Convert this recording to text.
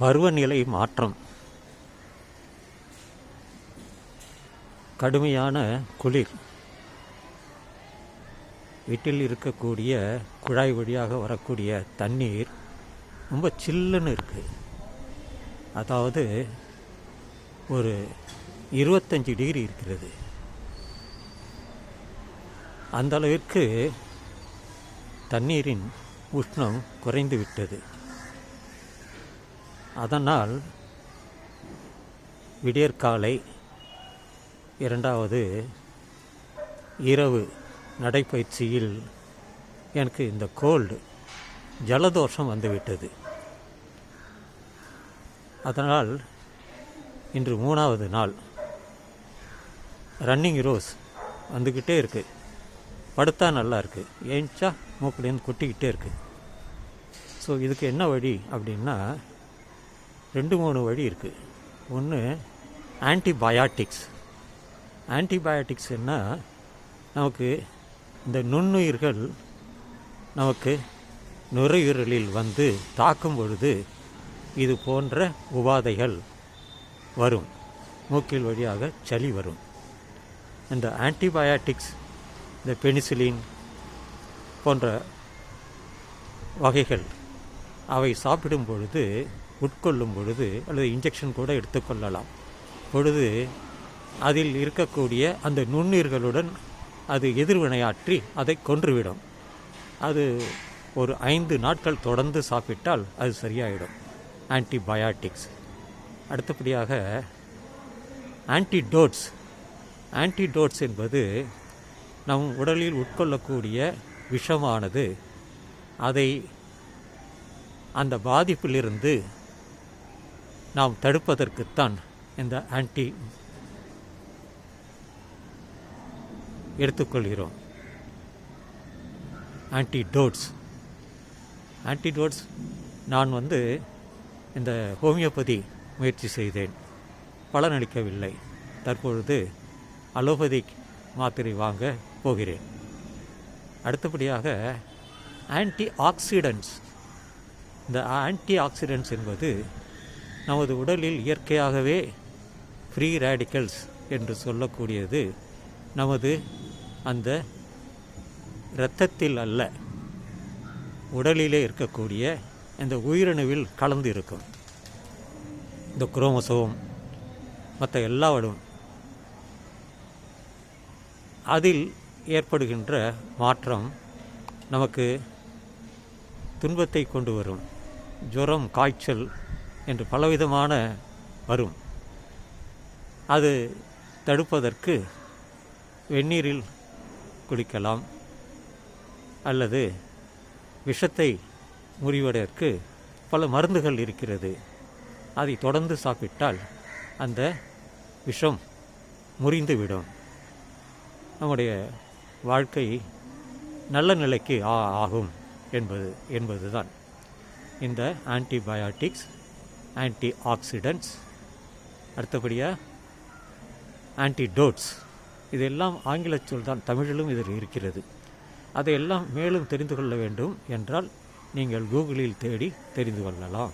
பருவநிலை மாற்றம். கடுமையான குளிர். வீட்டில் இருக்கக்கூடிய குழாய் வழியாக வரக்கூடிய தண்ணீர் ரொம்ப சில்லுன்னு இருக்குது அதாவது ஒரு இருபத்தஞ்சி டிகிரி இருக்கிறது. அந்த அளவிற்கு தண்ணீரின் உஷ்ணம் குறைந்து விட்டது. அதனால் விடியற்காலை இரண்டாவது இரவு நடைப்பயிற்சியில் எனக்கு இந்த கோல்டு ஜலதோஷம் வந்துவிட்டது. அதனால் இன்று மூணாவது நாள். ரன்னிங் ரோஸ் வந்துக்கிட்டே இருக்குது படுத்தா நல்லா இருக்குது ஏஞ்சா மூக்குலேருந்து கொட்டிக்கிட்டே இருக்குது ஸோ இதுக்கு என்ன வழி அப்படின்னா ரெண்டு மூணு வழி இருக்குது ஒன்று ஆன்டிபயாட்டிக்ஸ் ஆன்டிபயாட்டிக்ஸ்னால் நமக்கு இந்த நுண்ணுயிர்கள் நமக்கு நுரையீரலில் வந்து தாக்கும் பொழுது இது போன்ற உபாதைகள் வரும். மூக்கில் வழியாக சளி வரும். இந்த ஆன்டிபயாட்டிக்ஸ் இந்த பெனிசிலின் போன்ற வகைகள் அவை சாப்பிடும் பொழுது உட்கொள்ளும் பொழுது அல்லது இன்ஜெக்ஷன் கூட எடுத்துக்கொள்ளலாம் பொழுது அதில் இருக்கக்கூடிய அந்த நுண்ணீர்களுடன் அது எதிர்வினையாற்றி அதை கொன்றுவிடும். அது ஒரு ஐந்து நாட்கள் தொடர்ந்து சாப்பிட்டால் அது சரியாயிடும். ஆன்டிபயாட்டிக்ஸ் அடுத்தபடியாக ஆன்டிடோட்ஸ் ஆன்டிடோட்ஸ் என்பது நம் உடலில் உட்கொள்ளக்கூடிய விஷமானது. அதை அந்த பாதிப்பிலிருந்து நாம் தடுப்பதற்குத்தான் இந்த ஆன்டி எடுத்துக்கொள்கிறோம். ஆன்டிடோட்ஸ் ஆன்டிடோட்ஸ் நான் வந்து இந்த ஹோமியோபதி முயற்சி செய்தேன். பலனளிக்கவில்லை. தற்பொழுது அலோபதிக் மாத்திரை வாங்க போகிறேன். அடுத்தபடியாக ஆன்டி ஆக்சிடென்ட்ஸ் இந்த ஆன்டி ஆக்சிடென்ட்ஸ் என்பது நமது உடலில் இயற்கையாகவே ஃப்ரீ ரேடிக்கல்ஸ் என்று சொல்லக்கூடியது நமது அந்த இரத்தத்தில் அல்ல உடலிலே இருக்கக்கூடிய இந்த உயிரணுவில் கலந்து இருக்கும் இந்த குரோமசோம் மற்ற எல்லாவடும் அதில் ஏற்படுகின்ற மாற்றம் நமக்கு துன்பத்தை கொண்டு வரும். ஜுரம் காய்ச்சல் என்று பலவிதமான வரும். அது தடுப்பதற்கு வெந்நீரில் குளிக்கலாம் அல்லது விஷத்தை முறிவதற்கு பல மருந்துகள் இருக்கிறது. அதை தொடர்ந்து சாப்பிட்டால் அந்த விஷம் முறிந்துவிடும். நம்முடைய வாழ்க்கை நல்ல நிலைக்கு ஆ ஆகும் என்பது என்பதுதான். இந்த ஆன்டிபயாட்டிக்ஸ் ஆன்டி ஆக்சிடென்ட்ஸ் அடுத்தபடியாக ஆன்டிடோட்ஸ் இதெல்லாம் ஆங்கில சொல் தான் தமிழிலும் இதில் இருக்கிறது. அதையெல்லாம் மேலும் தெரிந்து கொள்ள வேண்டும் என்றால் நீங்கள் கூகுளில் தேடி தெரிந்து கொள்ளலாம்.